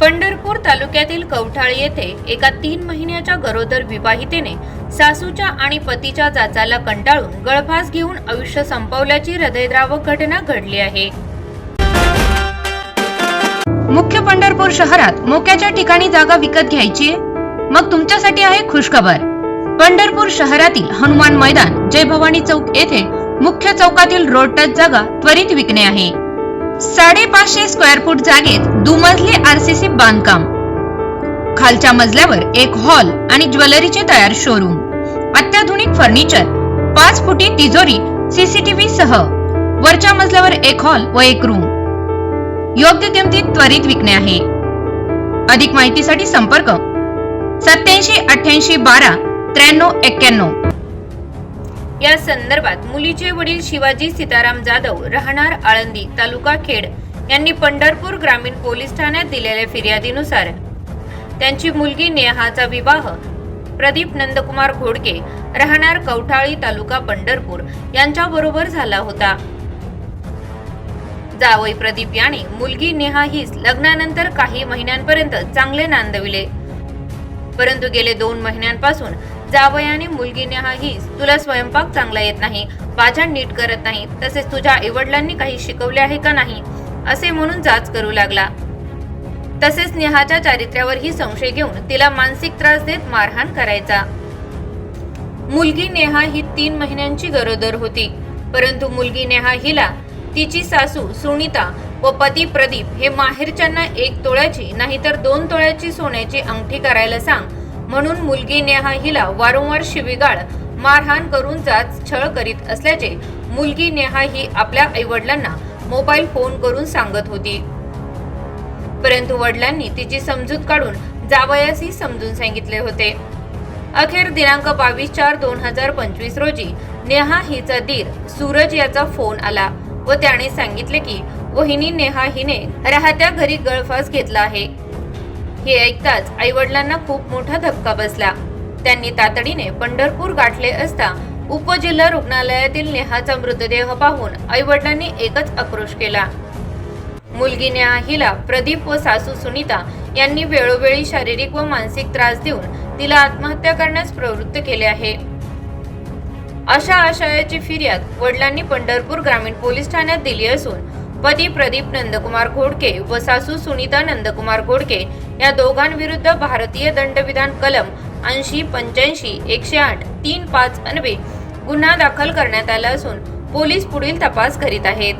पंढरपूर तालुक्यातील कवठाळी येथे एका तीन महिन्याच्या गरोदर विवाहितेने सासूच्या आणि पतीच्या जाचाला कंटाळून गळफास घेऊन आयुष्य संपवल्याची हृदयद्रावक घटना घडली आहे. मुख्य पंढरपूर शहरात मोक्याच्या ठिकाणी जागा विकत घ्यायची? मग तुमच्यासाठी आहे खुशखबर. पंढरपूर शहरातील हनुमान मैदान जय भवानी चौक येथे मुख्य चौकातील रोड टच जागा त्वरित विकणे आहे. साडेपाचशे स्क्वेअर फूट जागेत दुमजली आरसीसी बांधकाम. खालच्या मजल्यावर एक हॉल आणि ज्वेलरीचे तयार शोरूम अत्याधुनिक फर्निचर पाच फुटी तिजोरी सीसीटीव्ही सह. वरच्या मजल्यावर एक हॉल व एक रूम योग्य किमतीत त्वरित विकणे आहे. अधिक माहितीसाठी संपर्क सत्याऐंशी अठ्याऐंशी बारा त्र्याण्णव एक्क्याण्णव. या संदर्भात मुलीचे वडील शिवाजी सीताराम जाधव राहणार आळंदी तालुका खेड यांनी पंढरपूर ग्रामीण पोलीस ठाण्यात दिलेल्या फिर्यादीनुसार त्यांची मुलगी नेहाचा विवाह प्रदीप नंदकुमार घोडके राहणार कवठाळी तालुका पंढरपूर यांच्याबरोबर झाला होता. जावई प्रदीप याने मुलगी नेहा हीच लग्नानंतर काही महिन्यांपर्यंत चांगले नांदविले. परंतु गेले दोन महिन्यांपासून जावयाने मुलगी नेहा हीच तुला स्वयंपाक चांगला येत नाही भाज्या नीट करत नाही तसेच तुझ्या आईवडिलांनी काही शिकवले आहे का नाही असे म्हणून जाच करू लागला. तसेच नेहाच्या चारित्र्यावरही संशय घेऊन तिला मानसिक त्रास देत मारहाण करायचा. मुलगी नेहा ही तीन महिन्यांची गरोदर होती परंतु मुलगी नेहा हिला तिची सासू सुनीता व पती प्रदीप हे माहेरच्यांना एक तोळ्याची नाहीतर दोन तोळ्याची सोन्याची अंगठी करायला सांग म्हणून मुलगी नेहा हिला वारंवार शिवीगाळ मारहाण करून जात छळ करीत असल्याचे मुलगी नेहा ही आपल्या आईवडिलांना मोबाईल फोन करून सांगत होती. परंतु वडिलांनी तिची समजूत काढून जावयासही समजून सांगितले होते. अखेर दिनांक बावीस चार दोन हजार पंचवीस रोजी नेहा हिचा दीर सूरज याचा फोन आला व त्याने सांगितले की वहिनी नेहा हिने राहत्या घरी गळफास घेतला आहे. हे ऐकताच आई वडिलांना खूप मोठा धक्का बसला. त्यांनी तातडीने पंढरपूर गाठले असता उपजिल्हा रुग्णालयातील नेहाचा मृतदेह पाहून आई वडिलांनी एकच आक्रोश केला. मुलगी नेहा हिला प्रदीप व सासू सुनीता यांनी वेळोवेळी शारीरिक व मानसिक त्रास देऊन तिला आत्महत्या करण्यास प्रवृत्त केले आहे. अशा आशयाची फिर्याद वडिलांनी पंढरपूर ग्रामीण पोलीस ठाण्यात दिली असून पती प्रदीप नंदकुमार घोडके व सासू सुनीता नंदकुमार घोडके या दोघांविरुद्ध भारतीय दंडविधान कलम ऐंशी पंच्याऐंशी एकशे आठ तीन पाच अन्वे गुन्हा दाखल करण्यात आला असून पोलीस पुढील तपास करीत आहेत.